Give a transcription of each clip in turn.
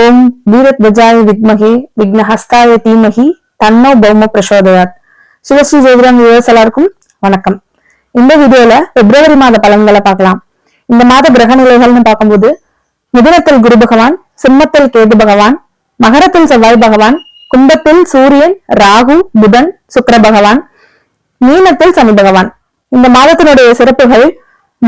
ஓம் வீரத்வஜாய வித்மகே விக்னஹஸ்தாய தீமகி தன்னோ பௌம பிரசோதயாத் சிவஸ்ரீ ஜோதிடம் வியூவர்ஸ் எல்லாருக்கும் வணக்கம். இந்த வீடியோல பிப்ரவரி மாத பலன்களை பார்க்கலாம். இந்த மாத கிரக நிலைகள்னு பார்க்கும்போது மிதுனத்தில் குரு பகவான் சிம்மத்தில் கேது பகவான் மகரத்தில் செவ்வாய் பகவான் கும்பத்தில் சூரியன் ராகு புதன் சுக்கர பகவான் மீனத்தில் சனி பகவான். இந்த மாதத்தினுடைய சிறப்புகள்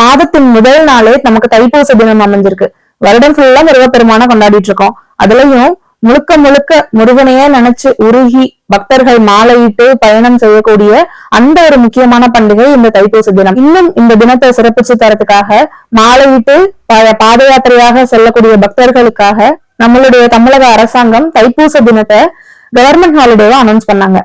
மாதத்தின் முதல் நாளே நமக்கு தைப்பூச தினம் அமைஞ்சிருக்கு. வருடம் ஃபுல்லா முருகப்பெருமான கொண்டாடிட்டு இருக்கோம் அதுலயும் முழுக்க முழுக்க முருகனையே நினைச்சு உருகி பக்தர்கள் மாலையிட்டு பயணம் செய்யக்கூடிய அந்த ஒரு முக்கியமான பண்டிகை இந்த தைப்பூச தினம். இன்னும் இந்த தினத்தை சிறப்பிச்சு தரத்துக்காக மாலையிட்டு பாத யாத்திரையாக செல்லக்கூடிய பக்தர்களுக்காக நம்மளுடைய தமிழக அரசாங்கம் தைப்பூச தினத்தை கவர்மெண்ட் ஹாலிடேவா அனௌன்ஸ் பண்ணாங்க.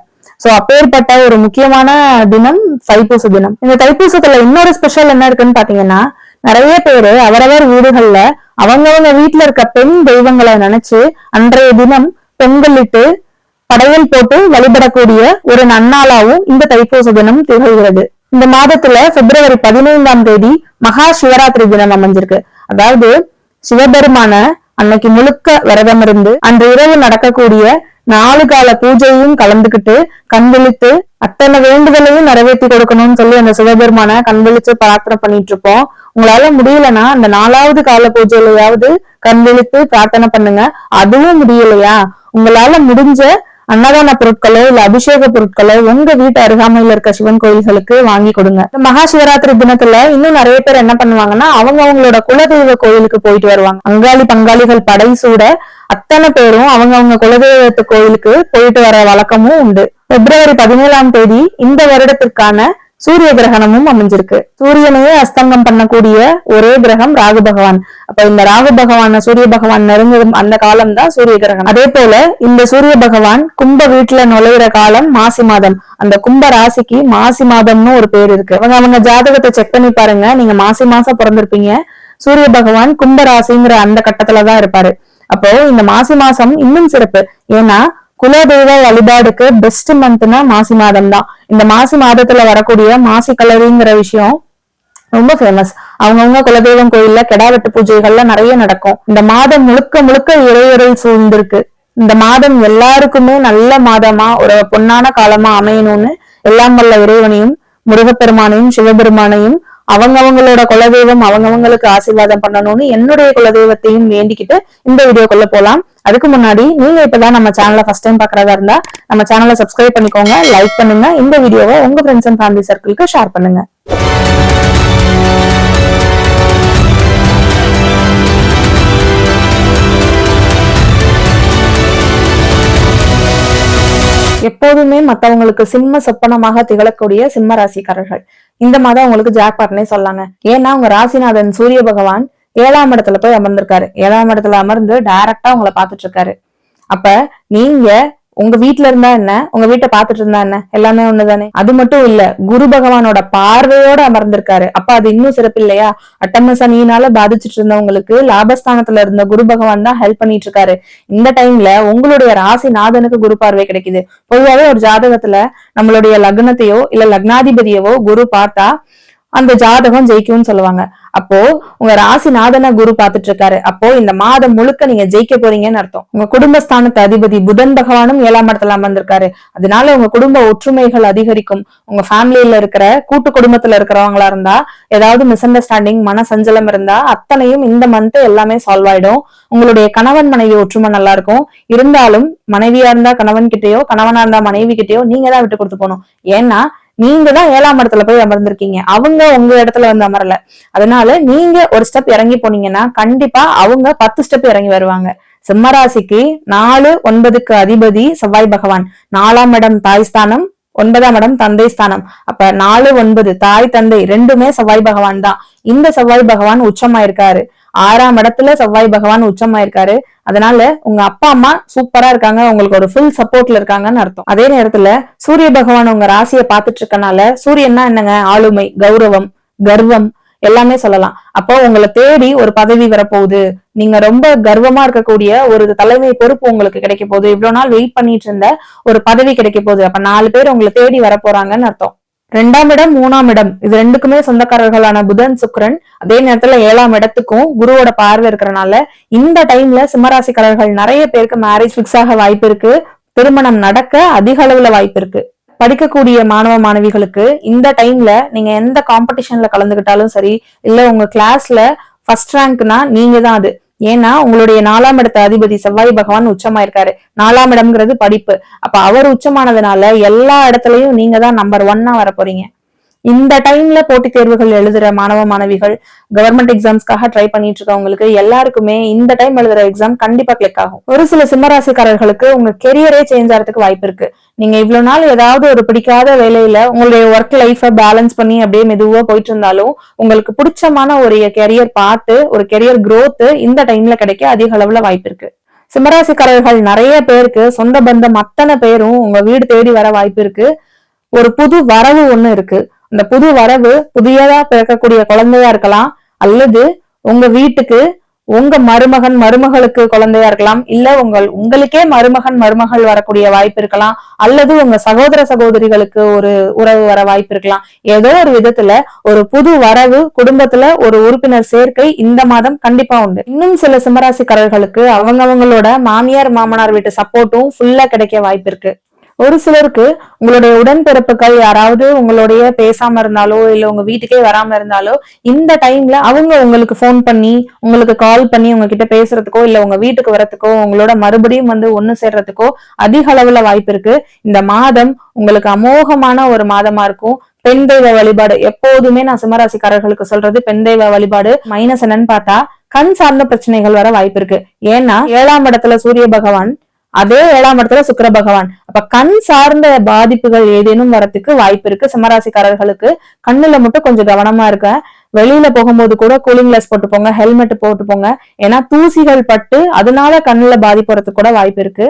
சோ அப்பேற்பட்ட ஒரு முக்கியமான தினம் தைப்பூச தினம். இந்த தைப்பூசத்துல இன்னொரு ஸ்பெஷல் என்ன இருக்குன்னு பாத்தீங்கன்னா நிறைய பேரு அவரவர் வீடுகள்ல அவங்கவங்க வீட்டுல இருக்க பெண் தெய்வங்களை நினைச்சு அன்றைய தினம் பொங்கலிட்டு படையல் போட்டு வழிபடக்கூடிய ஒரு நன்னாளாவும் இந்த தைப்பூச தினம் திகழ்கிறது. இந்த மாதத்துல பிப்ரவரி பதினைந்தாம் தேதி மகா சிவராத்திரி தினம் அமைஞ்சிருக்கு. அதாவது சிவபெருமான அன்னைக்கு முழுக்க விரதம் இருந்து அன்று இரவு நடக்கக்கூடிய நாலு கால பூஜையும் கலந்துக்கிட்டு கண்விழித்து அத்தனை வேண்டுதலையும் நிறைவேற்றி கொடுக்கணும்னு சொல்லி அந்த சிவபெருமான கண்விழிச்சு பிரார்த்தனை பண்ணிட்டு இருப்போம் உங்களால முடியலன்னா அந்த நாலாவது கால பூஜையிலயாவது கண்விழித்து பிரார்த்தனை பண்ணுங்க. அதுவும் முடியலையா? உங்களால முடிஞ்ச அன்னதான பொருட்களோ இல்ல அபிஷேக பொருட்களோ உங்க வீட்டு அருகாமையில இருக்க சிவன் கோயில்களுக்கு வாங்கி கொடுங்க. மகா சிவராத்திரி தினத்துல இன்னும் நிறைய பேர் என்ன பண்ணுவாங்கன்னா அவங்க அவங்களோட குலதெய்வ கோயிலுக்கு போயிட்டு வருவாங்க. அங்காளி பங்காளிகள் படை சூட அத்தனை பேரும் அவங்க அவங்க குலதெய்வத்து கோயிலுக்கு போயிட்டு வர வழக்கமும் உண்டு. பிப்ரவரி பதினேழாம் தேதி இந்த வருடத்திற்கான சூரிய கிரகணமும் அமைஞ்சிருக்கு. சூரியனையே அஸ்தங்கம் பண்ணக்கூடிய ஒரே கிரகம் ராகு பகவான். அப்ப இந்த ராகு பகவான சூரிய பகவான் நெருங்கும் அந்த காலம் தான் சூரிய கிரகணம். அதே போல இந்த சூரிய பகவான் கும்ப வீட்டுல நுழையிற காலம் மாசி மாதம். அந்த கும்ப ராசிக்கு மாசி மாதம்னு ஒரு பேர் இருக்கு. அவங்க அவங்க ஜாதகத்தை செக் பண்ணி பாருங்க. நீங்க மாசி மாசம் பிறந்திருப்பீங்க. சூரிய பகவான் கும்ப ராசிங்கிற அந்த கட்டத்துலதான் இருப்பாரு. அப்போ இந்த மாசி மாசம் இன்னும் சிறப்பு. ஏன்னா குலதெய்வ வழிபாடுக்கு பெஸ்ட் மந்த்னா மாசி மாதம் தான் இந்த மாசி மாதத்துல வரக்கூடிய மாசி கலரிங்கிற விஷயம் ரொம்ப ஃபேமஸ் அவங்கவுங்க குலதெய்வம் கோயில்ல கெடாவெட்டு பூஜைகள்ல நிறைய நடக்கும். இந்த மாதம் முழுக்க முழுக்க இறையுறல் சூழ்ந்திருக்கு. இந்த மாதம் எல்லாருக்குமே நல்ல மாதமா ஒரு பொன்னான காலமா அமையணும்னு எல்லாம் வல்ல இறைவனையும் முருகப்பெருமானையும் சிவபெருமானையும் அவங்கவங்களோட குலதெய்வம் அவங்கவங்களுக்கு ஆசீர்வாதம் பண்ணணும்னு என்னுடைய குலதெய்வத்தையும் வேண்டிக்கிட்டு இந்த வீடியோக்குள்ள போலாம். அதுக்கு முன்னாடி நீங்க இப்பதான் நம்ம சேனலை ஃபர்ஸ்ட் டைம் பாக்குறதா இருந்தா நம்ம சேனலை சப்ஸ்கிரைப் பண்ணிக்கோங்க லைக் பண்ணுங்க இந்த வீடியோவை உங்க ஃப்ரெண்ட்ஸ் அண்ட் ஃபேமிலி சர்க்கிளுக்கு ஷேர் பண்ணுங்க. எப்போதுமே மத்தவங்களுக்கு சிம்ம சொப்பனமாக திகழக்கூடிய சிம்ம ராசிக்காரர்கள். இந்த மாதம் உங்களுக்கு ஜாக்பாட்னே சொல்லாங்க. ஏன்னா உங்க ராசிநாதன் சூரிய பகவான் ஏழாம் இடத்துல போய் அமர்ந்திருக்காரு. ஏழாம் இடத்துல அமர்ந்து டைரக்டா உங்களை பாத்துட்டு இருக்காரு. அப்ப நீங்க உங்க வீட்டுல இருந்தா என்ன? உங்க வீட்டை பாத்துட்டு இருந்தா என்ன? எல்லாமே ஒண்ணுதானே? அது மட்டும் இல்ல குரு பகவானோட பார்வையோட அமர்ந்திருக்காரு. அப்ப அது இன்னும் சிறப்பு இல்லையா? அட்டம சனியினால பாதிச்சுட்டு இருந்தவங்களுக்கு லாபஸ்தானத்துல இருந்த குரு பகவான் தான் ஹெல்ப் பண்ணிட்டு இருக்காரு. இந்த டைம்ல உங்களுடைய ராசி நாதனுக்கு குரு பார்வை கிடைக்குது. பொதுவாகவே ஒரு ஜாதகத்துல நம்மளுடைய லக்னத்தையோ இல்ல லக்னாதிபதியவோ குரு பார்த்தா அந்த ஜாதகம் ஜெயிக்கும்னு சொல்லுவாங்க. அப்போ உங்க ராசிநாதனை குரு பாத்துட்டு இருக்காரு அப்போ இந்த மாதம் முழுக்க நீங்க ஜெயிக்க போறீங்கன்னு அர்த்தம். உங்க குடும்பஸ்தானத்து அதிபதி புதன் பகவானும் ஏழாம் இடத்துல அமர்ந்திருக்காரு. அதனால உங்க குடும்ப ஒற்றுமைகள் அதிகரிக்கும். உங்க ஃபேமிலியில இருக்கிற கூட்டு குடும்பத்துல இருக்கிறவங்களா இருந்தா ஏதாவது மிஸ் அண்டர்ஸ்டாண்டிங் மன சஞ்சலம் இருந்தா அத்தனையும் இந்த மந்த் எல்லாமே சால்வ் ஆயிடும். உங்களுடைய கணவன் மனைவி ஒற்றுமை நல்லா இருக்கும் இருந்தாலும் மனைவியா இருந்தா கணவன் கிட்டயோ கணவனா இருந்தா மனைவி கிட்டயோ நீங்க தான் விட்டு கொடுத்து போகணும். ஏன்னா நீங்க தான் ஏழாம் இடத்துல போய் அமர்ந்திருக்கீங்க. அவங்க உங்க இடத்துல வந்து அமரல. அதனால நீங்க ஒரு ஸ்டெப் இறங்கி போனீங்கன்னா கண்டிப்பா அவங்க பத்து ஸ்டெப் இறங்கி வருவாங்க. சிம்மராசிக்கு நாலு ஒன்பதுக்கு அதிபதி செவ்வாய் பகவான். நாலாம் இடம் தாய் ஸ்தானம் ஒன்பதாம் இடம் தந்தை ஸ்தானம். அப்ப நாலு ஒன்பது தாய் தந்தை ரெண்டுமே செவ்வாய் பகவான் தான். இந்த செவ்வாய் பகவான் உச்சமாயிருக்காரு. ஆறாம் இடத்துல செவ்வாய் பகவான் உச்சமாயிருக்காரு. அதனால உங்க அப்பா அம்மா சூப்பரா இருக்காங்க. உங்களுக்கு ஒரு ஃபுல் சப்போர்ட்ல இருக்காங்கன்னு அர்த்தம். அதே நேரத்துல சூரிய பகவான் உங்க ராசியை பார்த்துட்டு இருக்கனால சூரியன்னா என்னங்க? ஆளுமை கௌரவம் கர்வம். எல்லாமே சொல்லலாம். அப்போ உங்களை தேடி ஒரு பதவி வரப்போகுது. நீங்க ரொம்ப கர்வமா இருக்கக்கூடிய ஒரு தலைமை பொறுப்பு உங்களுக்கு கிடைக்க போகுது. இவ்வளவு நாள் வெயிட் பண்ணிட்டு இருந்த ஒரு பதவி கிடைக்க போகுது. அப்ப நாலு பேர் உங்களை தேடி வர போறாங்கன்னு அர்த்தம். ரெண்டாம் இடம் மூணாம் இடம். இது ரெண்டுக்குமே சொந்தக்காரர்களான புதன் சுக்ரன் அதே நேரத்துல ஏழாம் இடத்துக்கும் குருவோட பார்வை இருக்கிறனால இந்த டைம்ல சிம்மராசிக்காரர்கள் நிறைய பேருக்கு மேரேஜ் பிக்ஸ் ஆக வாய்ப்பு இருக்கு. திருமணம் நடக்க அதிக அளவுல வாய்ப்பு இருக்கு. படிக்கக்கூடிய மாணவ மாணவிகளுக்கு இந்த டைம்ல நீங்க எந்த காம்படிஷன்ல கலந்துகிட்டாலும் சரி இல்ல உங்க கிளாஸ்ல ஃபர்ஸ்ட் ரேங்க்னா நீங்க தான் அது. ஏன்னா உங்களுடைய நாலாம் இடத்த அதிபதி செவ்வாய் பகவான் உச்சமாயிருக்காரு. நாலாம் இடம்ங்கிறது படிப்பு. அப்ப அவர் உச்சமானதுனால எல்லா இடத்துலயும் நீங்க தான் நம்பர் ஒன்னா வர போறீங்க இந்த டைம்ல போட்டித் தேர்வுகள் எழுதுற மாணவ மாணவிகள் கவர்மெண்ட் எக்ஸாம்ஸ்க்காக ட்ரை பண்ணிட்டு இருக்கவங்களுக்கு எல்லாருக்குமே இந்த டைம் எழுதுற எக்ஸாம் கண்டிப்பா கிளிக் ஆகும். ஒரு சில சிம்மராசிக்காரர்களுக்கு உங்க கெரியரே சேஞ்ச் ஆகிறதுக்கு வாய்ப்பு இருக்கு. நீங்க இவ்வளவு நாள் ஏதாவது ஒரு பிடிக்காத வேலையில உங்களுடைய ஒர்க் லைஃப பேலன்ஸ் பண்ணி அப்படியே மெதுவா போயிட்டு இருந்தாலும் உங்களுக்கு பிடிச்சமான ஒரு கெரியர் பார்த்து ஒரு கெரியர் க்ரோத் இந்த டைம்ல கிடைக்க அதிக அளவுல வாய்ப்பு இருக்கு. சிம்மராசிக்காரர்கள் நிறைய பேருக்கு சொந்த பந்தம் அத்தனை பேரும் உங்க வீடு தேடி வர வாய்ப்பு இருக்கு. ஒரு புது வரவு ஒண்ணு இருக்கு. அந்த புது வரவு புதியதா பிறக்கக்கூடிய குழந்தையா இருக்கலாம் அல்லது உங்க வீட்டுக்கு உங்க மருமகன் மருமகளுக்கு குழந்தையா இருக்கலாம் இல்ல உங்கள் உங்களுக்கே மருமகன் மருமகள் வரக்கூடிய வாய்ப்பு இருக்கலாம் அல்லது உங்க சகோதர சகோதரிகளுக்கு ஒரு உறவு வர வாய்ப்பு இருக்கலாம். ஏதோ ஒரு விதத்துல ஒரு புது வரவு குடும்பத்துல ஒரு உறுப்பினர் சேர்க்கை இந்த மாதம் கண்டிப்பா உண்டு. இன்னும் சில சிம்மராசிக்காரர்களுக்கு அவங்கவங்களோட மாமியார் மாமனார் வீட்டு சப்போர்ட்டும் ஃபுல்லா கிடைக்க வாய்ப்பு இருக்கு. ஒரு சிலருக்கு உங்களுடைய உடன்பிறப்புகள் யாராவது உங்களுடைய பேசாம இருந்தாலோ இல்ல உங்க வீட்டுக்கே வராம இருந்தாலோ இந்த டைம்ல அவங்க உங்களுக்கு ஃபோன் பண்ணி உங்களுக்கு கால் பண்ணி உங்ககிட்ட பேசுறதுக்கோ இல்ல உங்க வீட்டுக்கு வரத்துக்கோ உங்களோட மறுபடியும் வந்து ஒண்ணு சேர்றதுக்கோ அதிக அளவுல வாய்ப்பு இருக்கு. இந்த மாதம் உங்களுக்கு அமோகமான ஒரு மாதமா இருக்கும். பெண் தெய்வ வழிபாடு எப்போதுமே நான் சிம்மராசிக்காரர்களுக்கு சொல்றது பெண் தெய்வ வழிபாடு மைனஸ் என்னன்னு பார்த்தா கண் சார்ந்த பிரச்சனைகள் வர வாய்ப்பு இருக்கு. ஏன்னா ஏழாம் இடத்துல சூரிய பகவான் அதே ஏழாம் இடத்துல சுக்கர பகவான். அப்ப கண் சார்ந்த பாதிப்புகள் ஏதேனும் வரத்துக்கு வாய்ப்பு இருக்கு. சிம்மராசிக்காரர்களுக்கு கண்ணுல மட்டும் கொஞ்சம் கவனமா இருக்க. வெளியில போகும்போது கூட கூலிங் கிளாஸ் போட்டு போங்க ஹெல்மெட் போட்டு போங்க. ஏன்னா தூசிகள் பட்டு அதனால கண்ணுல பாதிப்புறதுக்கு கூட வாய்ப்பு இருக்கு.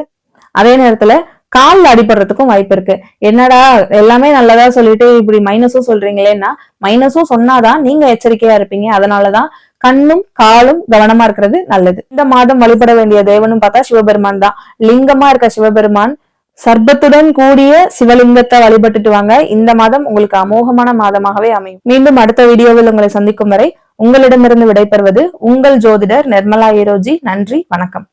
அதே நேரத்துல காலில் அடிபடுறதுக்கும் வாய்ப்பு இருக்கு. என்னடா எல்லாமே நல்லதா சொல்லிட்டு இப்படி மைனஸும் சொல்றீங்களேன்னா மைனஸும் சொன்னாதான் நீங்க எச்சரிக்கையா இருப்பீங்க. அதனாலதான் கண்ணும் காலும் கவனமா இருக்கிறது நல்லது. இந்த மாதம் வழிபட வேண்டிய தேவனும் பார்த்தா சிவபெருமான் தான். லிங்கமா இருக்க சிவபெருமான் சர்பத்துடன் கூடிய சிவலிங்கத்தை வழிபட்டுட்டு வாங்க. இந்த மாதம் உங்களுக்கு அமோகமான மாதமாகவே அமையும். மீண்டும் அடுத்த வீடியோவில் உங்களை சந்திக்கும் வரை உங்களிடமிருந்து விடைபெறுவது உங்கள் ஜோதிடர் நிர்மலா ஏரோஜி நன்றி வணக்கம்.